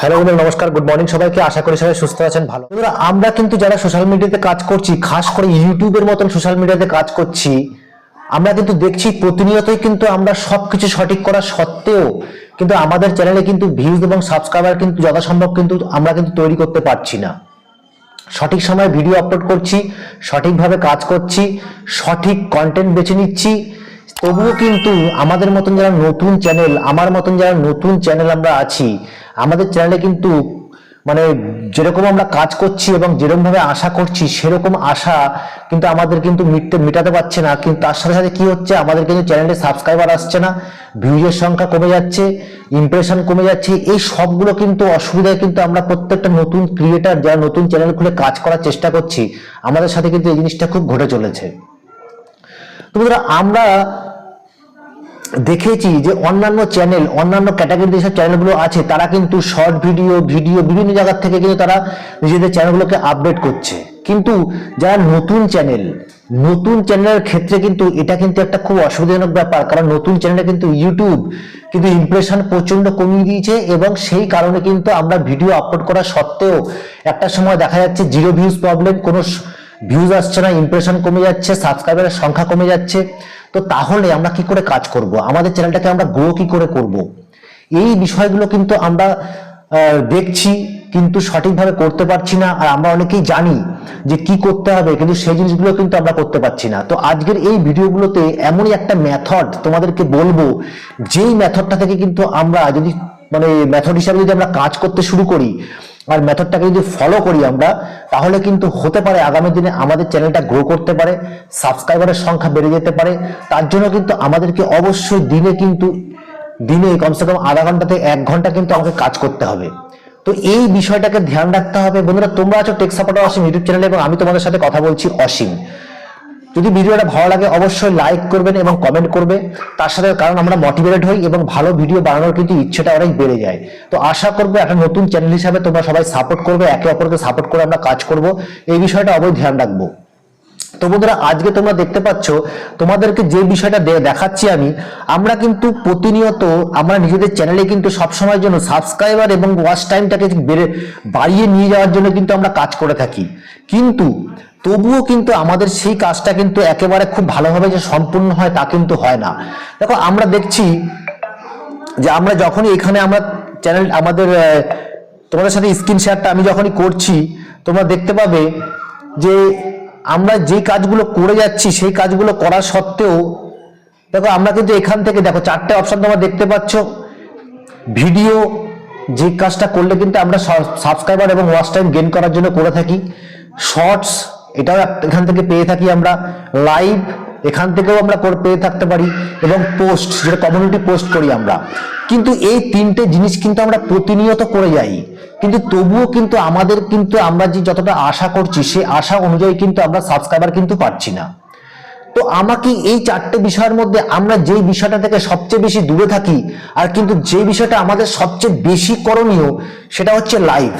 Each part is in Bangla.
হ্যালো বন্ধুরা, নমস্কার গুড মর্নিং সবাইকে, আশা করি সবাই সুস্থ আছেন, ভালো। বন্ধুরা, আমরা কিন্তু যারা সোশ্যাল মিডিয়াতে কাজ করছি, খাস করে ইউটিউবের মতন সোশ্যাল মিডিয়াতে কাজ করছি, আমরা কিন্তু দেখছি প্রতিনিয়তই কিন্তু আমরা সবকিছু সঠিক করা সত্ত্বেও কিন্তু আমাদের চ্যানেলে কিন্তু ভিউজ এবং সাবস্ক্রাইবার কিন্তু যথাসম্ভব কিন্তু আমরা কিন্তু তৈরি করতে পারছি না। সঠিক সময়ে ভিডিও আপলোড করছি, সঠিকভাবে কাজ করছি, সঠিক কন্টেন্ট বেছে নিচ্ছি তবুও কিন্তু আমাদের মতন যারা নতুন চ্যানেল আমার মতন যারা নতুন চ্যানেল আমরা আছি, আমাদের চ্যানেলে কিন্তু মানে যেরকম আমরা কাজ করছি এবং যেরকম ভাবে আশা করছি, সেরকম আশা কিন্তু আমাদের কিন্তু মিটতে, মেটাতে পারছে না। কিন্তু তার সাথে সাথে কি হচ্ছে? আমাদের কিন্তু চ্যানেলে সাবস্ক্রাইবার আসছে না ভিউজের সংখ্যা কমে যাচ্ছে ইমপ্রেশন কমে যাচ্ছে। এই সবগুলো কিন্তু অসুবিধায় কিন্তু আমরা প্রত্যেকটা নতুন ক্রিয়েটার যারা নতুন চ্যানেল খুলে কাজ করার চেষ্টা করছি, আমাদের সাথে কিন্তু এই জিনিসটা খুব ঘটে চলেছে। তো আমরা দেখেছি যে অন্যান্য চ্যানেল অন্যান্য ক্যাটাগরি যেসব চ্যানেলগুলো আছে, তারা কিন্তু শর্ট ভিডিও ভিডিও বিভিন্ন জায়গার থেকে কিন্তু তারা নিজেদের চ্যানেলগুলোকে আপডেট করছে। কিন্তু যারা নতুন চ্যানেল নতুন চ্যানেলের ক্ষেত্রে কিন্তু এটা কিন্তু একটা খুব অসুবিধাজনক ব্যাপার, কারণ নতুন চ্যানেলে কিন্তু ইউটিউব কিন্তু ইমপ্রেশন প্রচণ্ড কমিয়ে দিয়েছে এবং সেই কারণে কিন্তু আমরা ভিডিও আপলোড করা সত্ত্বেও একটা সময় দেখা যাচ্ছে জিরো ভিউজ প্রবলেম কোনো ভিউজ আসছে না ইমপ্রেশন কমে যাচ্ছে সাবস্ক্রাইবারের সংখ্যা কমে যাচ্ছে, তো তাহলে আমরা কি করে কাজ করব? আমাদের চ্যানেলটাকে আমরা গ্রো কি করে করব? এই বিষয়গুলো কিন্তু আমরা দেখছি, কিন্তু সঠিকভাবে করতে পারছি না, আর আমরা অনেকেই জানি যে কি করতে হবে, কিন্তু সেই জিনিসগুলো কিন্তু আমরা করতে পারছি না। তো আজকের এই ভিডিওগুলোতে এমনই একটা মেথড তোমাদেরকে বলব, যেই মেথডটা থেকে কিন্তু আমরা যদি মানে মেথড হিসাবে যদি আমরা কাজ করতে শুরু করি আর মেথডটাকে যদি ফলো করি আমরা, তাহলে কিন্তু হতে পারে আগামী দিনে আমাদের চ্যানেলটা গ্রো করতে পারে সাবস্ক্রাইবারের সংখ্যা বেড়ে যেতে পারে, তার জন্য কিন্তু আমাদেরকে অবশ্যই দিনে কিন্তু, দিনে কমসে কম আধা ঘন্টাতে এক ঘণ্টা কিন্তু আমাকে কাজ করতে হবে। তো এই বিষয়টাকে ধ্যান রাখতে হবে। বন্ধুরা, তোমরা আছো টেক সাপোর্টার অসীম ইউটিউব চ্যানেলে এবং আমি তোমাদের সাথে কথা বলছি অসীম যদি ভিডিওটা ভালো লাগে, অবশ্যই লাইক করবেন এবং কমেন্ট করবে তার সাথে কারণ আমরা মোটিভেটেড হই এবং ভালো ভিডিও বানানোর কিন্তু ইচ্ছেটা অনেক বেড়ে যায়। তো আশা করব একটা নতুন চ্যানেল হিসাবে তোমরা সবাই সাপোর্ট করবে, একে অপরকে সাপোর্ট করে আমরা কাজ করব। এই বিষয়টা অবশ্যই ধ্যান রাখব। তো বন্ধুরা, আজকে তোমরা দেখতে পাচ্ছ, তোমাদেরকে যে বিষয়টা দেখাচ্ছি আমি, আমরা কিন্তু প্রতিনিয়ত আমরা নিজেদের চ্যানেলে কিন্তু সবসময়ের জন্য সাবস্ক্রাইবার এবং ওয়াচ টাইমটাকে বেড়ে বাড়িয়ে নিয়ে যাওয়ার জন্য কিন্তু আমরা কাজ করে থাকি। কিন্তু তবুও কিন্তু আমাদের সেই কাজটা কিন্তু একেবারে খুব ভালোভাবে যে সম্পূর্ণ হয় তা কিন্তু হয় না। দেখো, আমরা দেখছি যে আমরা যখনই এখানে আমরা চ্যানেল আমাদের তোমাদের সাথে স্ক্রিন শেয়ারটা আমি যখনই করছি, তোমরা দেখতে পাবে যে আমরা যে কাজগুলো করে যাচ্ছি, সেই কাজগুলো করা সত্ত্বেও, দেখো, আমরা কিন্তু এখান থেকে, দেখো, চারটে অপশন তোমরা দেখতে পাচ্ছ। ভিডিও যে কাজটা করলে কিন্তু আমরা সাবস্ক্রাইবার এবং ওয়াচ টাইম গেন করার জন্য করে থাকি। শর্টস এটাও এখান থেকে পেয়ে থাকি আমরা লাইভ এখান থেকেও আমরা পেয়ে থাকতে পারি এবং পোস্ট যেটা কমিউনিটি পোস্ট করি আমরা। কিন্তু এই তিনটে জিনিস কিন্তু আমরা প্রতিনিয়ত করে যাই। কিন্তু তবুও কিন্তু আমাদের কিন্তু আমরা যে যতটা আশা করছি সেই আশা অনুযায়ী কিন্তু আমরা সাবস্ক্রাইবার কিন্তু পাচ্ছি না। তো আমাকে এই চারটে বিষয়ের মধ্যে আমরা যেই বিষয়টা থেকে সবচেয়ে বেশি দূরে থাকি, আর কিন্তু যে বিষয়টা আমাদের সবচেয়ে বেশি করণীয়, সেটা হচ্ছে লাইভ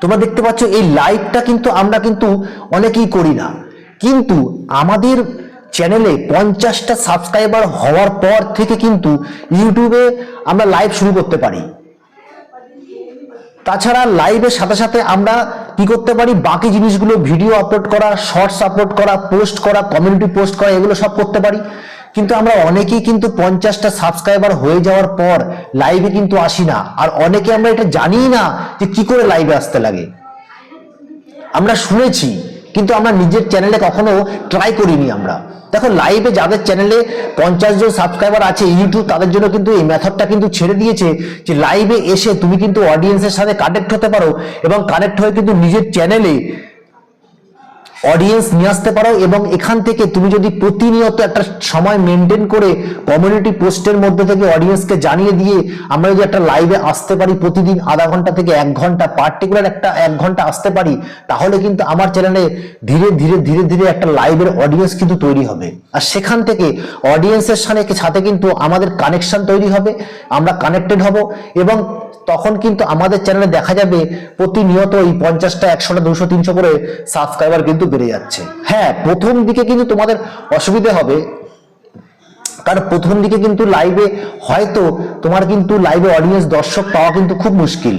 তোমরা দেখতে পাচ্ছ, এই লাইভটা কিন্তু আমরা কিন্তু অনেকেই করি না। কিন্তু আমাদের চ্যানেলে পঞ্চাশটা সাবস্ক্রাইবার হওয়ার পর থেকে কিন্তু ইউটিউবে আমরা লাইভ শুরু করতে পারি। তাছাড়া লাইভের সাথে সাথে আমরা কি করতে পারি, বাকি জিনিসগুলো ভিডিও আপলোড করা শর্টস আপলোড করা পোস্ট করা কমিউনিটি পোস্ট করা, এগুলো সব করতে পারি। কিন্তু আমরা অনেকেই কিন্তু পঞ্চাশটা সাবস্ক্রাইবার হয়ে যাওয়ার পর লাইভে কিন্তু আসি না। আর অনেকে আমরা এটা জানি না যে কি করে লাইভে আসতে লাগে। আমরা শুনেছি, কিন্তু আমরা নিজের চ্যানেলে কখনো ট্রাই করিনি আমরা। দেখো লাইভে যাদের চ্যানেলে পঞ্চাশ জন সাবস্ক্রাইবার আছে ইউটিউব তাদের জন্য কিন্তু এই মেথডটা কিন্তু ছেড়ে দিয়েছে যে লাইভে এসে তুমি কিন্তু অডিয়েন্সের সাথে কানেক্ট হতে পারো এবং কানেক্ট হয়ে কিন্তু নিজের চ্যানেলে অডিয়েন্স নিয়ে আসতে পারো এবং এখান থেকে তুমি যদি প্রতিনিয়ত একটা সময় মেনটেন করে কমিউনিটি পোস্টের মধ্যে থেকে অডিয়েন্সকে জানিয়ে দিয়ে আমরা যদি একটা লাইভে আসতে পারি প্রতিদিন আধা ঘণ্টা থেকে এক ঘণ্টা পার্টিকুলার একটা এক ঘণ্টা আসতে পারি, তাহলে কিন্তু আমার চ্যানেলে ধীরে ধীরে ধীরে ধীরে একটা লাইভের অডিয়েন্স কিন্তু তৈরি হবে। আর সেখান থেকে অডিয়েন্সের সাথে সাথে কিন্তু আমাদের কানেকশন তৈরি হবে, আমরা কানেক্টেড হব এবং তখন কিন্তু আমাদের চ্যানেলে দেখা যাবে প্রতিনিয়ত এই পঞ্চাশটা, একশোটা, দুশো, তিনশো করে সাবস্ক্রাইবার কিন্তু বেড়ে যাচ্ছে। হ্যাঁ প্রথম দিকে কিন্তু তোমাদের অসুবিধা হবে। কারণ প্রথম দিকে কিন্তু লাইভে হয়তো তোমার কিন্তু লাইভে অডিয়েন্স দর্শক পাওয়া কিন্তু খুব মুশকিল।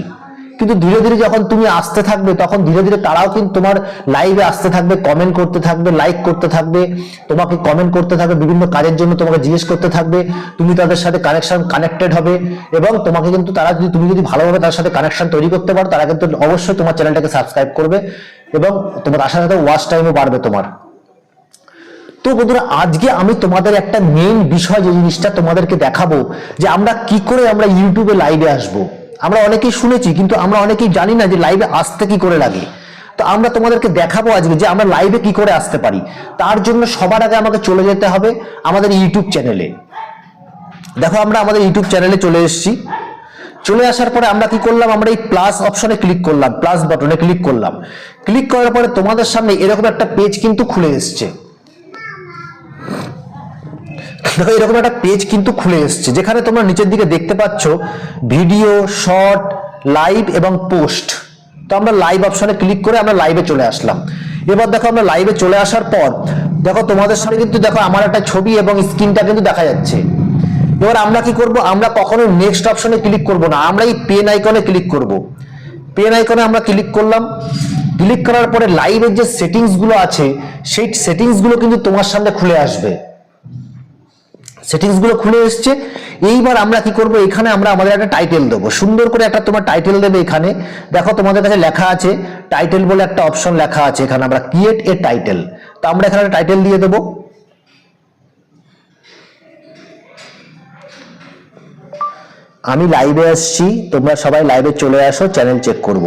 কিন্তু ধীরে ধীরে যখন তুমি আসতে থাকবে, তখন ধীরে ধীরে তারাও কিন্তু তোমার লাইভে আসতে থাকবে কমেন্ট করতে থাকবে লাইক করতে থাকবে, তোমাকে কমেন্ট করতে থাকবে, বিভিন্ন কাজের জন্য তোমাকে জিজ্ঞেস করতে থাকবে, তুমি তাদের সাথে কানেকশন কানেক্টেড হবে এবং তোমাকে কিন্তু তারা যদি, তুমি যদি ভালোভাবে তার সাথে কানেকশন তৈরি করতে পারো, তারা কিন্তু অবশ্যই তোমার চ্যানেলটাকে সাবস্ক্রাইব করবে। এবং তোমার আসার সাথে ওয়াচ টাইমও বাড়বে তোমার। তো বন্ধুরা, আজকে আমি তোমাদের একটা মেইন বিষয় যে জিনিসটা তোমাদেরকে দেখাবো, যে আমরা কি করে আমরা ইউটিউবে লাইভে আসব। আমরা অনেকেই শুনেছি, কিন্তু আমরা অনেকেই জানি না যে লাইভে আসতে কি করে লাগে। তো আমরা তোমাদেরকে দেখাবো আজকে যে আমরা লাইভে কি করে আসতে পারি। তার জন্য সবার আগে আমাকে চলে যেতে হবে আমাদের ইউটিউব চ্যানেলে দেখো, আমরা আমাদের ইউটিউব চ্যানেলে চলে এসেছি। চলে আসার পরে আমরা কি করলাম? আমরা এই প্লাস অপশনে ক্লিক করলাম প্লাস বাটনে ক্লিক করলাম। ক্লিক করার পরে তোমাদের সামনে এরকম একটা পেজ কিন্তু খুলে এসছে। দেখো, এরকম একটা পেজ কিন্তু খুলে এসছে, যেখানে তোমরা নিচের দিকে দেখতে পাচ্ছ ভিডিও শর্ট লাইভ এবং পোস্ট তো আমরা লাইভ অপশনে ক্লিক করে আমরা লাইভে চলে আসলাম। এবার দেখো, আমরা লাইভে চলে আসার পর, দেখো, তোমাদের সামনে কিন্তু দেখো, আমার একটা ছবি এবং স্ক্রিনটা কিন্তু দেখা যাচ্ছে। এবার আমরা কি করব? আমরা কখনো নেক্সট অপশনে ক্লিক করব না। আমরা এই পেন আইকনে ক্লিক করব। পেন আইকনে আমরা ক্লিক করলাম। ক্লিক করার পরে লাইভের যে সেটিংসগুলো আছে, সেই সেটিংসগুলো কিন্তু তোমার সামনে খুলে আসবে। সেটিংসগুলো খুলে এসছে। এইবার আমরা কি করব? এখানে আমরা আমাদের একটা টাইটেল দেবো। সুন্দর করে একটা তোমার টাইটেল দেবে এখানে। দেখো, তোমাদের কাছে লেখা আছে টাইটেল বলে একটা অপশন লেখা আছে এখানে। আমরা ক্রিয়েট এ টাইটেল তো আমরা এখানে টাইটেল দিয়ে দেবো। আমি লাইভে আসছি, তোমরা সবাই লাইভে চলে আসো চ্যানেল চেক করব।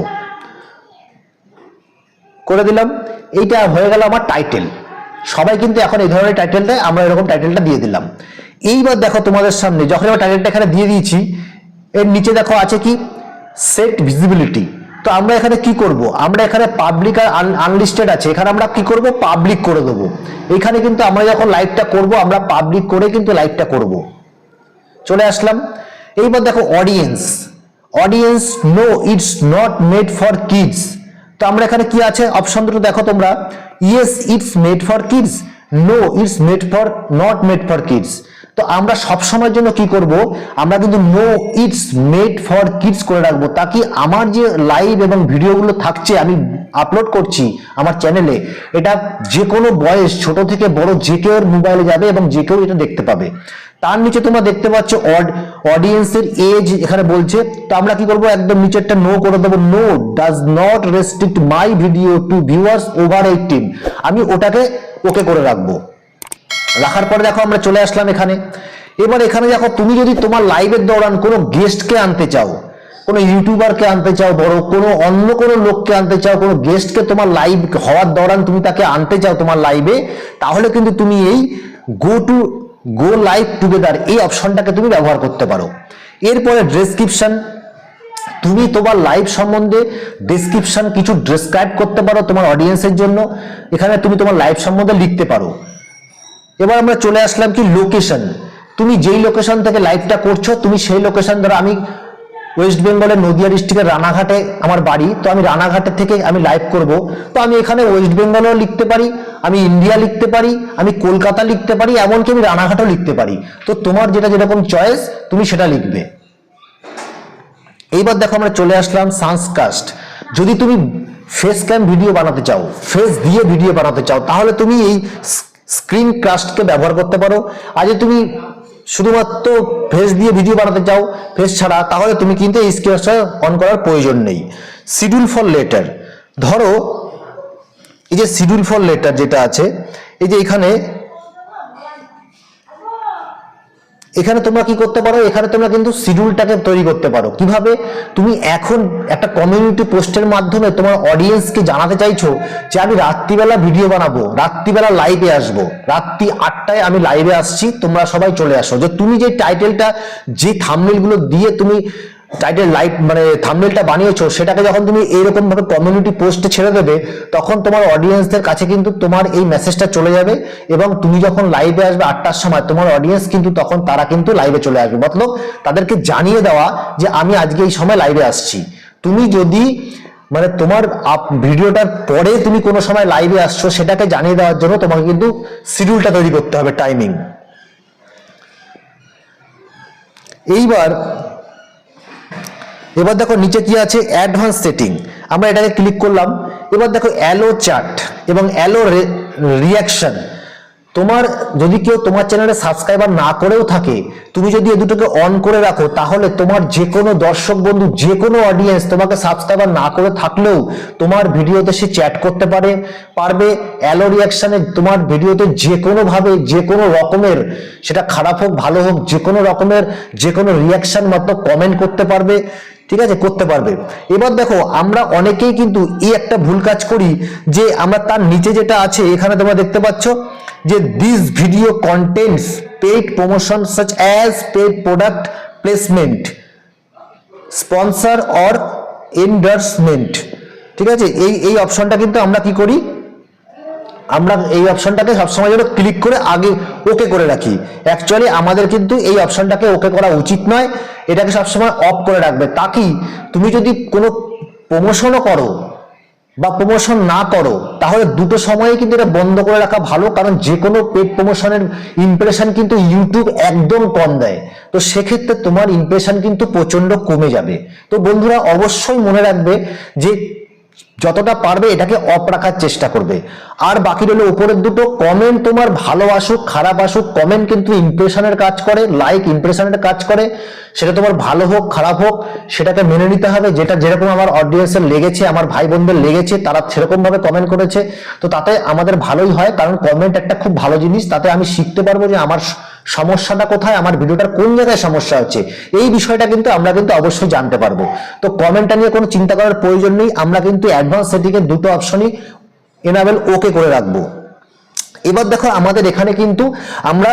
করে দিলাম। এইটা হয়ে গেল আমার টাইটেল সবাই কিন্তু এখন এই ধরনের টাইটেল দেয়, আমরা এরকম টাইটেলটা দিয়ে দিলাম। এইবার দেখো তোমাদের সামনে, যখন আমরা টাইটেলটা এখানে দিয়ে দিয়েছি, এর নিচে দেখো আছে কি? সেট ভিজিবিলিটি তো আমরা এখানে কি করব? আমরা এখানে পাবলিক আর আনলিস্টেড আছে। এখানে আমরা কি করব? পাবলিক করে দেবো। এখানে কিন্তু আমরা যখন লাইভটা করব, আমরা পাবলিক করে কিন্তু লাইভটা করব। চলে আসলাম। এইবার দেখো audience audience no it's not made for kids তো আমরা এখানে কি আছে? অপশন দুটো দেখো তোমরা। Yes it's made for kids no it's made for not made for kids তো আমরা সব সময়ের জন্য কি করব? আমরা কিন্তু no it's made for kids করে রাখব। তাকি আমার যে লাইভ এবং ভিডিওগুলো থাকছে, আমি আপলোড করছি আমার চ্যানেলে এটা যে কোনো বয়স, ছোট থেকে বড় যে কেউ মোবাইলে যাবে এবং যে কেউ এটা দেখতে পাবে। তার নিচে তোমরা দেখতে পাচ্ছ অডিয়েন্সের এজ এখানে বলছে। তো আমরা কি করব? একদম নিচেরটা নো করে দেবো। No does not restrict my video to viewers over eighteen আমি ওটাকে ওকে করে রাখব। রাখার পরে দেখো আমরা চলে আসলাম এখানে। এবার এখানে দেখো, তুমি যদি তোমার লাইভের দৌড়ান কোনো গেস্টকে আনতে চাও, কোনো ইউটিউবারকে আনতে চাও বড় কোনো অন্য কোনো লোককে আনতে চাও, কোনো গেস্টকে তোমার লাইভ হওয়ার দৌড়ান তুমি তাকে আনতে চাও তোমার লাইভে তাহলে কিন্তু তুমি এই go to go live together এই অপশনটাকে তুমি ব্যবহার করতে পারো। এরপরে ডেসক্রিপশন তুমি তোমার লাইভ সম্বন্ধে ডেসক্রিপশন কিছু ডেসক্রাইব করতে পারো তোমার অডিয়েন্সের জন্য। এখানে তুমি তোমার লাইভ সম্বন্ধে লিখতে পারো। এবার আমরা চলে আসলাম কি লোকেশন তুমি যেই লোকেশন থেকে লাইভটা করছ, তুমি সেই লোকেশন ধরো আমি ওয়েস্ট বেঙ্গলের নদিয়া ডিস্ট্রিক্টের রানাঘাটে আমার বাড়ি। তো আমি রানাঘাটের থেকে আমি লাইভ করব। তো আমি এখানে ওয়েস্ট বেঙ্গলও লিখতে পারি, আমি ইন্ডিয়া লিখতে পারি, আমি কলকাতা লিখতে পারি, এমনকি আমি রানাঘাটও লিখতে পারি। তো তোমার যেটা যেরকম চয়েস তুমি সেটা লিখবে। এইবার দেখো আমরা চলে আসলাম সানসকাস্ট যদি তুমি ফেস ক্যাম ভিডিও বানাতে চাও ফেস দিয়ে ভিডিও বানাতে চাও, তাহলে তুমি এই স্ক্রিন কাস্টকে ব্যবহার করতে পারো। আজ তুমি শুধুমাত্র ফেস দিয়ে ভিডিও বানাতে চাও ফেস ছাড়া, তাহলে তুমি কিন্তু এই স্ক্রিনশট অন করার প্রয়োজন নেই। শিডিউল ফর লেটার ধরো, এই যে শিডিউল ফর লেটার যেটা আছে, এই যে এখানে এখানে তোমরা কি করতে পারো? এখানে তোমরা কিন্তু শিডিউলটাকে তৈরি করতে পারো। কীভাবে? তুমি এখন একটা কমিউনিটি পোস্টের মাধ্যমে তোমার অডিয়েন্সকে জানাতে চাইছো যে আমি রাত্রিবেলা ভিডিও বানাবো, রাত্রিবেলা লাইভে আসব। রাত্রি আটটায় আমি লাইভে আসছি, তোমরা সবাই চলে আসো। যে তুমি যে টাইটেলটা যে থামনেলগুলো দিয়ে তুমি টাইটেল লাইট মানে থামনেলটা বানিয়েছো, সেটাকে যখন তুমি এইরকম ভাবে কমিউনিটি পোস্টে ছেড়ে দেবে, তখন তোমার অডিয়েন্সদের কাছে কিন্তু তোমার এই মেসেজটা চলে যাবে এবং তুমি যখন লাইভে আসবে আটটার সময়, তোমার অডিয়েন্স কিন্তু তখন তারা কিন্তু লাইভে চলে আসবে। মতলব তাদেরকে জানিয়ে দেওয়া যে আমি আজকে এই সময় লাইভে আসছি। তুমি যদি মানে তোমার ভিডিওটার পরে তুমি কোনো সময় লাইভে আসছো, সেটাকে জানিয়ে দেওয়ার জন্য তোমাকে কিন্তু শিডিউলটা তৈরি করতে হবে টাইমিং এইবার এবার দেখো নিচে কি আছে? অ্যাডভান্স সেটিং আমরা এটাকে ক্লিক করলাম। এবার দেখো অ্যালো চার্ট এবং অ্যালো রিয়াকশন তোমার যদি কেউ তোমার চ্যানেলে সাবস্ক্রাইবার না করেও থাকে, তুমি যদি এ দুটোকে অন করে রাখো, তাহলে তোমার যে কোনো দর্শক বন্ধু যে কোনো অডিয়েন্স তোমাকে সাবস্ক্রাইবার না করে থাকলেও তোমার ভিডিওতে সে চ্যাট করতে পারে, পারবে অ্যালো রিয়াকশানে তোমার ভিডিওতে যে কোনোভাবে যে কোনো রকমের, সেটা খারাপ হোক, ভালো হোক যে কোনো রকমের যে কোনো রিয়াকশন মাত্র কমেন্ট করতে পারবে। ঠিক আছে? করতে পারবে। এবার দেখো, আমরা অনেকেই কিন্তু এই একটা ভুল কাজ করি যে আমরা তার নিচে যেটা আছে, এখানে তোমরা দেখতে পাচ্ছ যে this video contents paid promotion such as paid product placement sponsor or endorsement ঠিক আছে? এই এই অপশনটা কিন্তু আমরা কি করি? আমরা এই অপশনটাকে সবসময় যেন ক্লিক করে আগে ওকে করে রাখি। অ্যাকচুয়ালি আমাদের কিন্তু এই অপশনটাকে ওকে করা উচিত নয়। এটাকে সবসময় অফ করে রাখবে। তাকি তুমি যদি কোনো প্রমোশনও করো বা প্রমোশন না করো, তাহলে দুটো সময়ে কিন্তু এটা বন্ধ করে রাখা ভালো, কারণ যে কোনো পেড প্রমোশনের ইমপ্রেশন কিন্তু ইউটিউব একদম কম দেয়। তো সেক্ষেত্রে তোমার ইমপ্রেশন কিন্তু প্রচণ্ড কমে যাবে। তো বন্ধুরা, অবশ্যই মনে রাখবে যে যতটা পারবে এটাকে অফ রাখার চেষ্টা করবে। আর বাকি রইল উপরের দুটো কমেন্ট তোমার ভালো আসুক, খারাপ আসুক কমেন্ট কিন্তু ইমপ্রেশনের কাজ করে লাইক ইমপ্রেশনের কাজ করে। সেটা তোমার ভালো হোক, খারাপ হোক, সেটাকে মেনে নিতে হবে। যেটা যেরকম আমার অডিয়েন্সের লেগেছে, আমার ভাই বোনদের লেগেছে, তারা সেরকম ভাবে কমেন্ট করেছে। তো তাতে আমাদের ভালোই হয়, কারণ কমেন্ট একটা খুব ভালো জিনিস, তাতে আমি শিখতে পারব যে আমার সমস্যাটা কোথায়, আমার ভিডিওটার কোন জায়গায় সমস্যা হচ্ছে, এই বিষয়টা কিন্তু আমরা কিন্তু অবশ্যই জানতে পারব। তো কমেন্টটা নিয়ে কোনো চিন্তা করার প্রয়োজন নেই, আমরা কিন্তু অ্যাডভান্স সেটিং এর দুটো অপশনই এনাবেল ওকে করে রাখব। এবার দেখো, আমাদের এখানে কিন্তু আমরা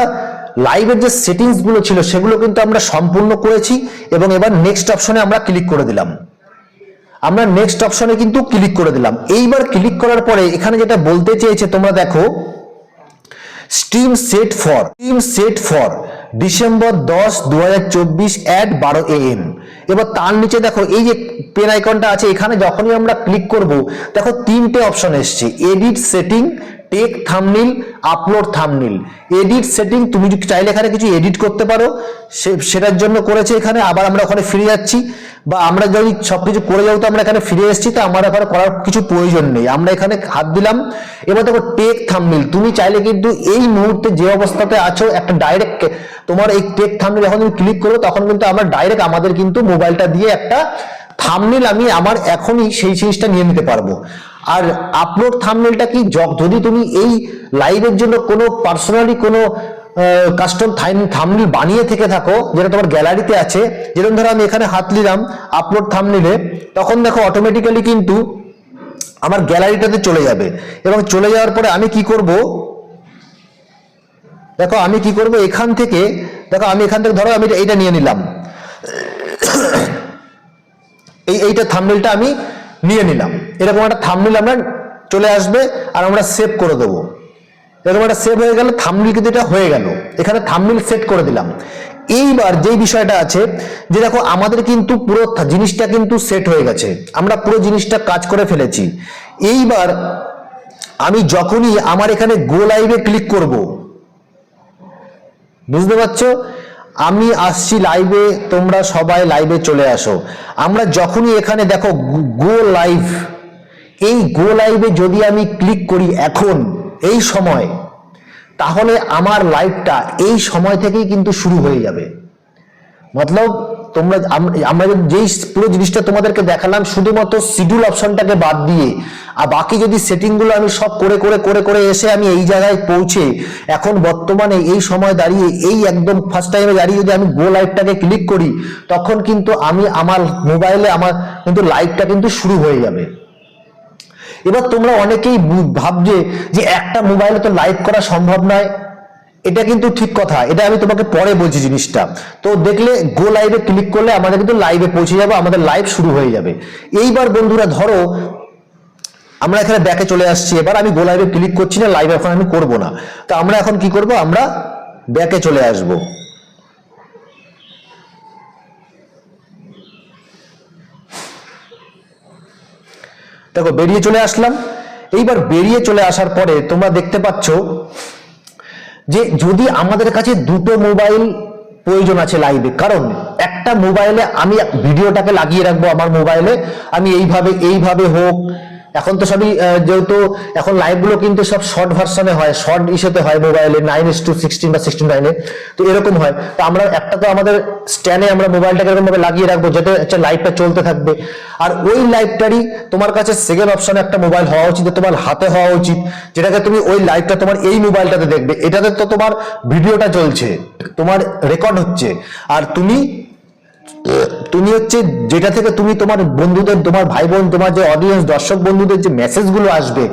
লাইভের যে সেটিংসগুলো ছিল, সেগুলো কিন্তু আমরা সম্পূর্ণ করেছি এবং এবার নেক্সট অপশনে আমরা ক্লিক করে দিলাম। আমরা নেক্সট অপশনে কিন্তু ক্লিক করে দিলাম। এইবার ক্লিক করার পরে এখানে যেটা বলতে চেয়েছে, তোমরা দেখো stream set for, stream set for, December দশ দু হাজার চব্বিশ অ্যাট বারো এ এম এবার তার নিচে দেখো, এই যে পেন আইকনটা আছে, এখানে যখনই আমরা ক্লিক করব, দেখো তিনটে অপশন এসছে edit setting take thumbnail upload thumbnail edit setting তুমি চাইলে এখানে কিছু এডিট করতে পারো সেটার জন্য করেছে এখানে, আবার আমরা ওখানে ফিরে যাচ্ছি, বা আমরা যদি সবকিছু করে যাব তো আমরা এখানে ফিরে এসেছি, তো আমার এখানে করার কিছু প্রয়োজন নেই। আমরা এখানে হাত দিলাম। এবার দেখো টেক থামনিল তুমি চাইলে কিন্তু এই মুহূর্তে যে অবস্থাতে আছো, একটা ডাইরেক্ট তোমার এই টেক থামনিল যখন তুমি ক্লিক করো তখন কিন্তু আমরা ডাইরেক্ট আমাদের কিন্তু মোবাইলটা দিয়ে একটা থামনিল আমি আমার এখনই সেই জিনিসটা নিয়ে নিতে পারব। আর আপলোড থামনেলটা কি যদি তুমি এই লাইভের জন্য কোনো পার্সোনালি কোনো কাস্টম থামনিল বানিয়ে থেকে থাকো, যেটা তোমার গ্যালারিতে আছে, যেরকম ধরো আমি এখানে হাত নিলাম আপলোড থামনিলে তখন দেখো অটোমেটিক্যালি কিন্তু আমার গ্যালারিটাতে চলে যাবে। এবং চলে যাওয়ার পরে আমি কি করব? দেখো আমি কি করব? এখান থেকে, দেখো আমি এখান থেকে ধরো আমি এইটা নিয়ে নিলাম। এই এইটা থামনেলটা আমি নিয়ে নিলাম। এরকম একটা থামনেল আমরা চলে আসবে আর আমরা সেভ করে দেবো। এরকম একটা সেভ হয়ে গেল থামনেল কিন্তু এটা হয়ে গেল। এখানে থামনেল সেট করে দিলাম। এইবার যেই বিষয়টা আছে, যে দেখো আমাদের কিন্তু পুরো জিনিসটা কিন্তু সেট হয়ে গেছে। আমরা পুরো জিনিসটা কাজ করে ফেলেছি। এইবার আমি যখনই আমার এখানে গো লাইভে ক্লিক করব, বুঝতে পারছ? আমি আসছি লাইভে তোমরা সবাই লাইভে চলে আসো। আমরা যখনই এখানে দেখো গো লাইভ এই গো লাইভে যদি আমি ক্লিক করি এখন, এই সময়, তাহলে আমার লাইভটা এই সময় থেকেই কিন্তু শুরু হয়ে যাবে। মতলব তোমরা আমরা যেই পুরো জিনিসটা তোমাদেরকে দেখালাম, শুধুমাত্র শিডিউল অপশনটাকে বাদ দিয়ে, আর বাকি যদি সেটিংগুলো আমি সব করে করে করে করে এসে আমি এই জায়গায় পৌঁছে, এখন বর্তমানে এই সময় দাঁড়িয়ে, এই একদম ফার্স্ট টাইমে দাঁড়িয়ে যদি আমি গো লাইভটাকে ক্লিক করি, তখন কিন্তু আমি আমার মোবাইলে আমার কিন্তু লাইভটা কিন্তু শুরু হয়ে যাবে। এবার তোমরা অনেকেই ভাবছে যে একটা মোবাইলে তো লাইভ করা সম্ভব নয়। এটা কিন্তু ঠিক কথা। এটা আমি তোমাকে পরে বলছি জিনিসটা। তো দেখলে গো লাইভে ক্লিক করলে আমাদের কিন্তু লাইভে পৌঁছে যাবে, আমাদের লাইভ শুরু হয়ে যাবে। এইবার বন্ধুরা ধরো, আমরা এখানে ব্যাকে চলে আসছি। এবার আমি গো লাইভে ক্লিক করছি না লাইভ এখন আমি করব না। তো আমরা এখন কি করব? আমরা ব্যাকে চলে আসব। দেখো, বেরিয়ে চলে আসলাম। এইবার বেরিয়ে চলে আসার পরে তোমরা দেখতে পাচ্ছ যে যদি আমাদের কাছে দুটো মোবাইল প্রয়োজন আছে লাইভে কারণ একটা মোবাইলে আমি ভিডিওটাকে লাগিয়ে রাখব আমার মোবাইলে, আমি এইভাবে এইভাবে হোক এখন তো সবই যেহেতু এখন লাইভগুলো কিন্তু সব শর্ট ভার্সনে হয় শর্ট ইস্যুতে হয় মোবাইলে নাইন ইস টু সিক্সটিন বা সিক্সটিন নাইনে তো এরকম হয়। তো আমরা একটা তো আমাদের স্ট্যান্ডে আমরা মোবাইলটাকে এরকম ভাবে লাগিয়ে রাখব, যাতে হচ্ছে লাইভটা চলতে থাকবে। আর ওই লাইভটারই তোমার কাছে সেকেন্ড অপশনে একটা মোবাইল হওয়া উচিত তোমার হাতে হওয়া উচিত, যেটাকে তুমি ওই লাইভটা তোমার এই মোবাইলটাতে দেখবে। এটাতে তো তোমার ভিডিওটা চলছে, তোমার রেকর্ড হচ্ছে। আর তুমি তুমি হচ্ছে যেটা থেকে তুমি তোমার বন্ধুদের, তোমার ভাই বোন তোমার যে অডিয়েন্স দর্শক বন্ধুদের যে মেসেজগুলো আসবে,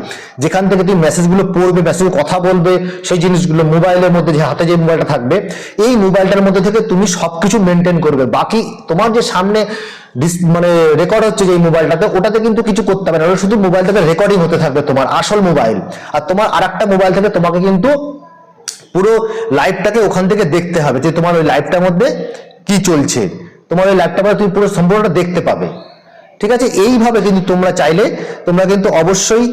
যেখান থেকে তুমি মেসেজগুলো পড়বে মেসেজ কথা বলবে, সেই জিনিসগুলো মোবাইলের মধ্যে যে হাতে যে মোবাইলটা থাকবে, এই মোবাইলটার মধ্যে থেকে তুমি সবকিছু মেনটেন করবে। বাকি তোমার যে সামনে মানে রেকর্ড হচ্ছে যে এই মোবাইলটাতে ওটাতে কিন্তু কিছু করতে হবে না। ওটা শুধু মোবাইলটাতে রেকর্ডিং হতে থাকবে তোমার, আসল মোবাইল আর তোমার আরেকটা মোবাইল থেকে তোমাকে কিন্তু পুরো লাইভটাকে ওখান থেকে দেখতে হবে যে তোমার ওই লাইভটার মধ্যে কি চলছে। তোমার ওই লাইভটা তুমি পুরো সম্পূর্ণটা দেখতে পাবে। ঠিক আছে? এইভাবে কিন্তু তোমরা চাইলে তোমরা কিন্তু অবশ্যই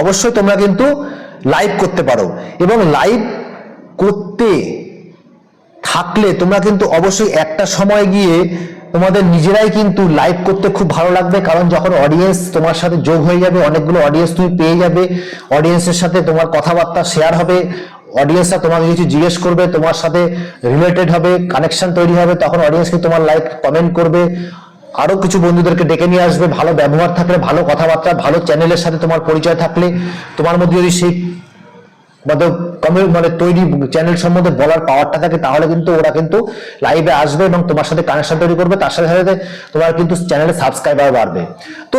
অবশ্যই তোমরা কিন্তু লাইভ করতে পারো। এবং লাইভ করতে থাকলে তোমরা কিন্তু অবশ্যই একটা সময় গিয়ে তোমাদের নিজেরাই কিন্তু লাইভ করতে খুব ভালো লাগবে। কারণ যখন অডিয়েন্স তোমার সাথে যোগ হয়ে যাবে, অনেকগুলো অডিয়েন্স তুমি পেয়ে যাবে। অডিয়েন্সের সাথে তোমার কথাবার্তা শেয়ার হবে। অডিয়েন্সরা তোমাকে কিছু জিজ্ঞেস করবে, তোমার সাথে রিলেটেড হবে কানেকশন তৈরি হবে, তখন অডিয়েন্সকে তোমার লাইক কমেন্ট করবে। আরও কিছু বন্ধুদেরকে ডেকে নিয়ে আসবে, ভালো ব্যবহার থাকলে, ভালো কথাবার্তা, ভালো চ্যানেলের সাথে তোমার পরিচয় থাকলে। তোমার মধ্যে যদি সেই মানে তৈরি চ্যানেল সম্বন্ধে বলার পাওয়ারটা থাকে, তাহলে কিন্তু ওরা কিন্তু লাইভে আসবে এবং তোমার সাথে কানেকশন তৈরি করবে, তার সাথে সাথে তোমার কিন্তু চ্যানেলে সাবস্ক্রাইবার বাড়বে। তো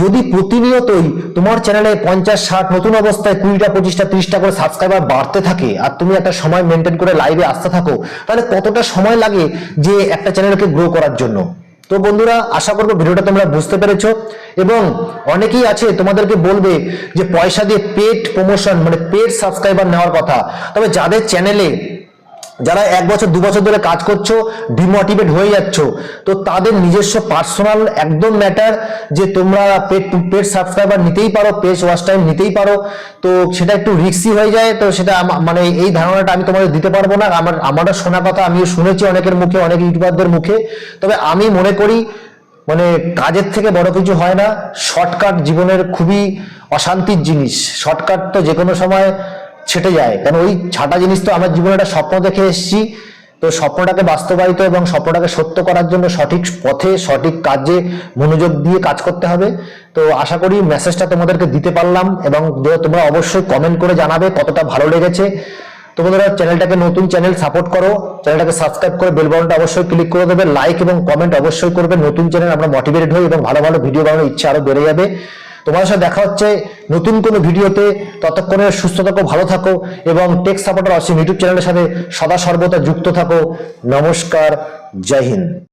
যদি প্রতিনিয়তই তোমার চ্যানেলে পঞ্চাশ, ষাট নতুন অবস্থায় কুড়িটা, পঁচিশটা, ত্রিশটা করে সাবস্ক্রাইবার বাড়তে থাকে আর তুমি একটা সময় মেনটেন করে লাইভে আসতে থাকো, তাহলে কতটা সময় লাগে যে একটা চ্যানেলকে গ্রো করার জন্য? তো বন্ধুরা, আশা করব ভিডিওটা তোমরা বুঝতে পেরেছ। এবং অনেকেই আছে, তোমাদেরকে বলবে যে পয়সা দিয়ে পেট প্রমোশন মানে পেট সাবস্ক্রাইবার নেওয়ার কথা। তবে যাদের চ্যানেলে যারা এক বছর, দু বছর ধরে কাজ করছ ডিমোটিভেট হয়ে যাচ্ছ, তো তাদের নিজস্ব পার্সোনাল একদম ম্যাটার যে তোমরা পেড পেড সাবস্ক্রাইবার নিতেই পারো পেজ ওয়াচ টাইম নিতেই পারো, তো সেটা একটু রিক্সি হয়ে যায়, তো সেটা মানে এই ধারণাটা আমি তোমাদের দিতে পারব না, আমার, আমারও শোনা কথা আমিও শুনেছি অনেকের মুখে, অনেক ইউটিউবারদের মুখে, তবে আমি মনে করি মানে কাজের থেকে বড় কিছু হয় না শর্টকাট জীবনের খুবই অশান্তির জিনিস শর্টকাট তো যে কোনো সময় ছেটে যায়। কারণ ওই ছাটা জিনিস তো আমার জীবনে একটা স্বপ্ন দেখে এসেছি। তো স্বপ্নটাকে বাস্তবায়িত এবং স্বপ্নটাকে সত্য করার জন্য সঠিক পথে, সঠিক কাজে মনোযোগ দিয়ে কাজ করতে হবে। তো আশা করি মেসেজটা তোমাদেরকে দিতে পারলাম এবং তোমরা অবশ্যই কমেন্ট করে জানাবে কতটা ভালো লেগেছে। তো বন্ধুরা, চ্যানেলটাকে নতুন চ্যানেল সাপোর্ট করো। চ্যানেলটাকে সাবস্ক্রাইব করে বেল বাটনটা অবশ্যই ক্লিক করে দেবে। লাইক এবং কমেন্ট অবশ্যই করবে। নতুন চ্যানেল আমরা মোটিভেটেড হই এবং ভালো ভালো ভিডিও বানানোর ইচ্ছা আরও বেড়ে যাবে। তোমার সাথে দেখা হচ্ছে নতুন কোনো ভিডিওতে। ততক্ষণে সুস্থ থাকো, ভালো থাকো এবং টেক সাপোর্টার অসীম ইউটিউব চ্যানেলের সাথে সদা সর্বদা যুক্ত থাকো। নমস্কার, জয় হিন্দ।